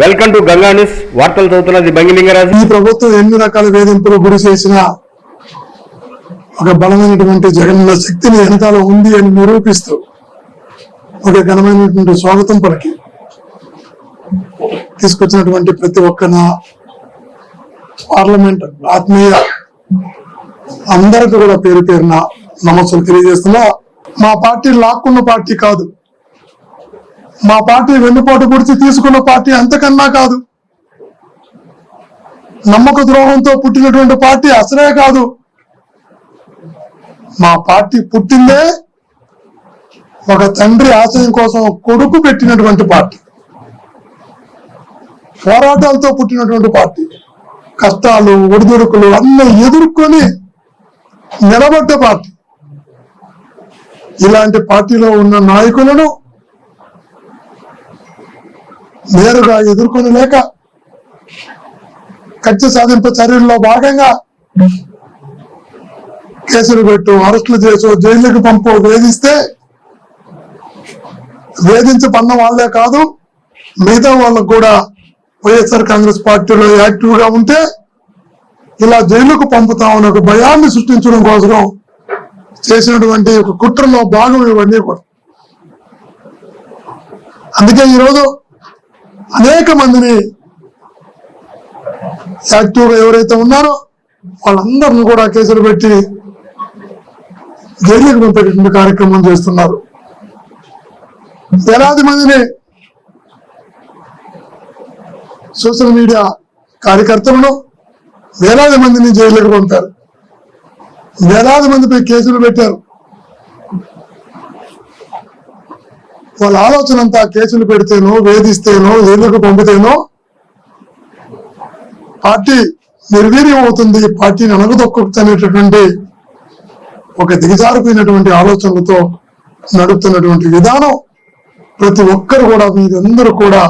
Welcome to Ganga news వార్తలు చదువుతున్నది బంగిలింగరాజు ఈ ప్రభుత్వం ఎన్ని రకాల వేధింపులు గురి చేసినా ఒక బలమైనటువంటి జగనన్న శక్తిని వెనకాల ఉంది అని నిరూపిస్తూ ఒక ఘనమైనటువంటి స్వాగతం పలికి తీసుకొచ్చినటువంటి ప్రతి ఒక్క నా పార్లమెంట్ ఆత్మీయ అందరికీ కూడా పేరు పేరున నమస్సులు తెలియజేస్తున్నా. మా పార్టీ లాక్కున్న పార్టీ కాదు. మా పార్టీ వెన్నుపోటు గురించి తీసుకున్న పార్టీ అంతకన్నా కాదు. నమ్మక ద్రోహంతో పుట్టినటువంటి పార్టీ అసలే కాదు. మా పార్టీ పుట్టిందే ఒక తండ్రి ఆశయం కోసం కొడుకు పెట్టినటువంటి పార్టీ. పోరాటాలతో పుట్టినటువంటి పార్టీ. కష్టాలు ఒడిదుడుకులు అన్నీ ఎదుర్కొని నిలబడ్డ పార్టీ. ఇలాంటి పార్టీలో ఉన్న నాయకులను నేరుగా ఎదుర్కొని లేక కక్ష సాధింపు చర్యల్లో భాగంగా కేసులు పెట్టు అరెస్టులు చేసు జైలుకి పంపు వేధిస్తే వేధించబడిన వాళ్ళే కాదు మిగతా వాళ్ళకు కూడా వైఎస్ఆర్ కాంగ్రెస్ పార్టీలో యాక్టివ్గా ఉంటే ఇలా జైలుకు పంపుతామని ఒక భయాన్ని సృష్టించడం కోసం చేసినటువంటి ఒక కుట్రలో భాగం ఇవన్నీ కూడా. అందుకే ఈరోజు అనేక మందిని యాక్టివ్గా ఎవరైతే ఉన్నారో వాళ్ళందరిని కూడా కేసులు పెట్టి జైలుకు పంపేటటువంటి కార్యక్రమం చేస్తున్నారు. వేలాది మందిని సోషల్ మీడియా కార్యకర్తలను వేలాది మందిని జైలుకు పంపారు. వేలాది మందిపై కేసులు పెట్టారు. వాళ్ళ ఆలోచన అంతా కేసులు పెడితేనో వేధిస్తేనో ఎందుకు పంపితేనో పార్టీ నిర్వీర్యం అవుతుంది. పార్టీని అనగదొక్కుతున్నటువంటి ఒక దిగజారిపోయినటువంటి ఆలోచనలతో నడుపుతున్నటువంటి విధానం ప్రతి ఒక్కరు కూడా మీరందరూ కూడా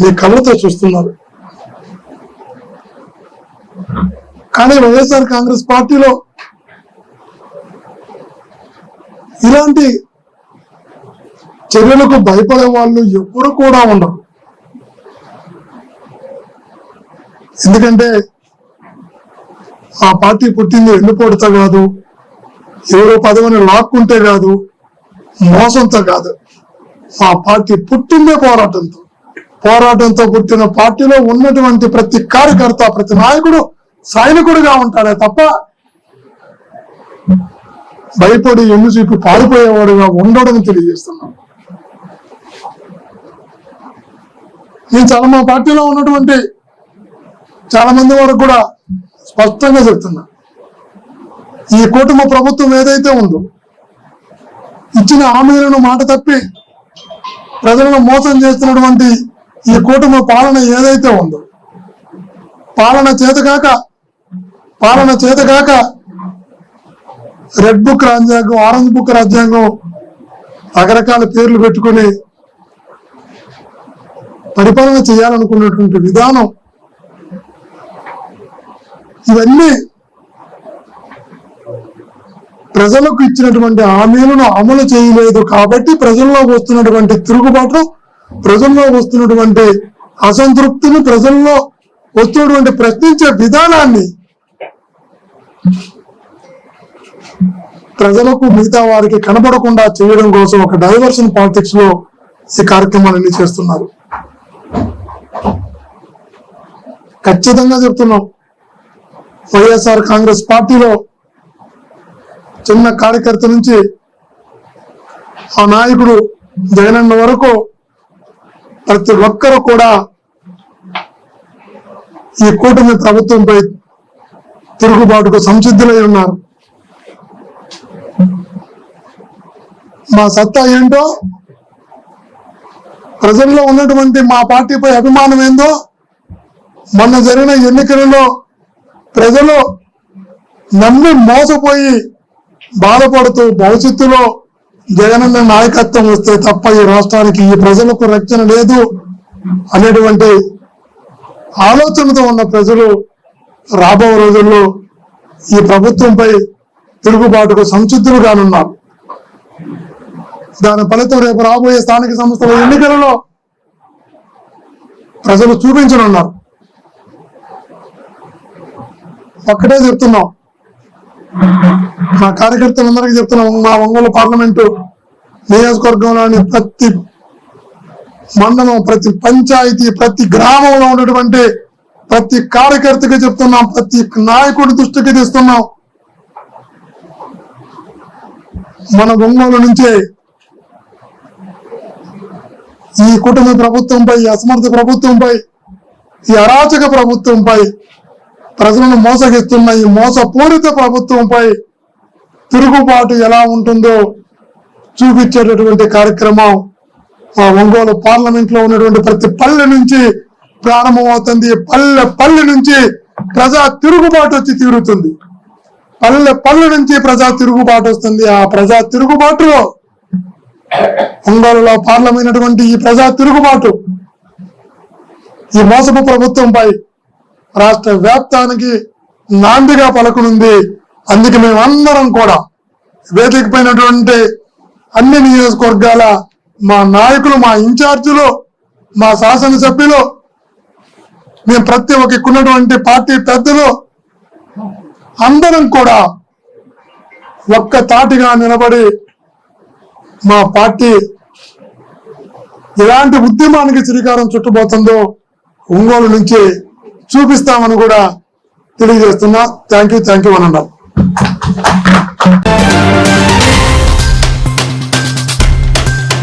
మీ కళ్ళతో చూస్తున్నారు. కానీ వైఎస్ఆర్ కాంగ్రెస్ పార్టీలో ఇలాంటి చర్యలకు భయపడే వాళ్ళు ఎవ్వరు కూడా ఉండరు. ఎందుకంటే ఆ పార్టీ పుట్టింది ఎండిపోటుతో కాదు ఎవరో పదవిని లాక్కుంటే కాదు మోసంతో కాదు. ఆ పార్టీ పుట్టిందే పోరాటంతో. పోరాటంతో పుట్టిన పార్టీలో ఉన్నటువంటి ప్రతి కార్యకర్త ప్రతి నాయకుడు సైనికుడుగా ఉంటాడే తప్ప భయపడి ఎన్ను చూపి పారిపోయేవాడుగా ఉండడని తెలియజేస్తున్నాం. నేను చాలా మా పార్టీలో ఉన్నటువంటి చాలా మంది వరకు కూడా స్పష్టంగా చెప్తున్నా. ఈ కుటుంబ ప్రభుత్వం ఏదైతే ఉందో ఇచ్చిన హామీలను మాట తప్పి ప్రజలను మోసం చేస్తున్నటువంటి ఈ కుటుంబ పాలన ఏదైతే ఉందో పాలన చేతగాక పాలన చేతగాక రెడ్ బుక్ రాజ్యాంగం ఆరెంజ్ బుక్ రాజ్యాంగం రకరకాల పేర్లు పెట్టుకొని పరిపాలన చేయాలనుకున్నటువంటి విధానం. ఇవన్నీ ప్రజలకు ఇచ్చినటువంటి హామీలను అమలు చేయలేదు కాబట్టి ప్రజల్లో వస్తున్నటువంటి తిరుగుబాటు ప్రజల్లో వస్తున్నటువంటి అసంతృప్తిని ప్రజల్లో వస్తున్నటువంటి ప్రశ్నించే విధానాన్ని ప్రజలకు మిగతా వారికి కనబడకుండా చేయడం కోసం ఒక డైవర్షన్ పాలిటిక్స్లో ఈ కార్యక్రమాలన్నీ చేస్తున్నారు. ఖచ్చితంగా చెప్తున్నాం. వైఎస్ఆర్ కాంగ్రెస్ పార్టీలో చిన్న కార్యకర్త నుంచి ఆ నాయకుడు జగనన్న వరకు ప్రతి ఒక్కరూ కూడా ఈ కూటమి ప్రభుత్వంపై తిరుగుబాటుకు సంసిద్ధులై ఉన్నారు. మా సత్తా ఏంటో ప్రజల్లో ఉన్నటువంటి మా పార్టీపై అభిమానం ఏందో మొన్న జరిగిన ఎన్నికలలో ప్రజలు నమ్మి మోసపోయి బాధపడుతూ భవిష్యత్తులో జగనన్న నాయకత్వం వస్తే తప్ప ఈ రాష్ట్రానికి ఈ ప్రజలకు రక్షణ లేదు అనేటువంటి ఆలోచనతో ఉన్న ప్రజలు రాబో రోజుల్లో ఈ ప్రభుత్వంపై తిరుగుబాటుకు సంసిద్ధులు కానున్నారు. దాని ఫలితం రేపు రాబోయే స్థానిక సంస్థల ఎన్నికలలో ప్రజలు చూపించనున్నారు. ఒక్కటే చెప్తున్నాం. మా కార్యకర్తలందరికీ చెప్తున్నాం మా ఒంగోలు పార్లమెంటు నియోజకవర్గంలోని ప్రతి మండలం ప్రతి పంచాయతీ ప్రతి గ్రామంలో ఉన్నటువంటి ప్రతి కార్యకర్తకి చెప్తున్నాం ప్రతి నాయకుడి దృష్టికి తెస్తున్నాం. మన ఒంగోలు నుంచే ఈ కుటుంబ ప్రభుత్వంపై ఈ అసమర్థ ప్రభుత్వంపై ఈ అరాచక ప్రభుత్వంపై ప్రజలను మోసగిస్తున్న ఈ మోసపూరిత ప్రభుత్వంపై తిరుగుబాటు ఎలా ఉంటుందో చూపించేటటువంటి కార్యక్రమం మా ఒంగోలు పార్లమెంట్లో ఉన్నటువంటి ప్రతి పల్లె నుంచి ప్రారంభమవుతుంది. పల్లె పల్లె నుంచి ప్రజా తిరుగుబాటు వచ్చి తీరుతుంది. పల్లె పల్లె నుంచి ప్రజా తిరుగుబాటు వస్తుంది. ఆ ప్రజా తిరుగుబాటులో ఒంగోలులో పార్లమైనటువంటి ఈ ప్రజా తిరుగుబాటు ఈ మోసపు ప్రభుత్వంపై రాష్ట్ర వ్యాప్తానికి నాందిగా పలకనుంది. అందుకే మేమందరం కూడా వేదికపైనటువంటి అన్ని నియోజకవర్గాల మా నాయకులు మా ఇన్ఛార్జీలు మా శాసనసభ్యులు మేము ప్రతి ఒక్కకున్నటువంటి పార్టీ పెద్దలు అందరం కూడా ఒక్క తాటిగా నిలబడి మా పార్టీ ఎలాంటి ఉద్యమానికి శ్రీకారం చుట్టబోతుందో ఒంగోలు నుంచి చూపిస్తామని కూడా తెలియజేస్తున్నా. థ్యాంక్ యూ థ్యాంక్ యూ అనండి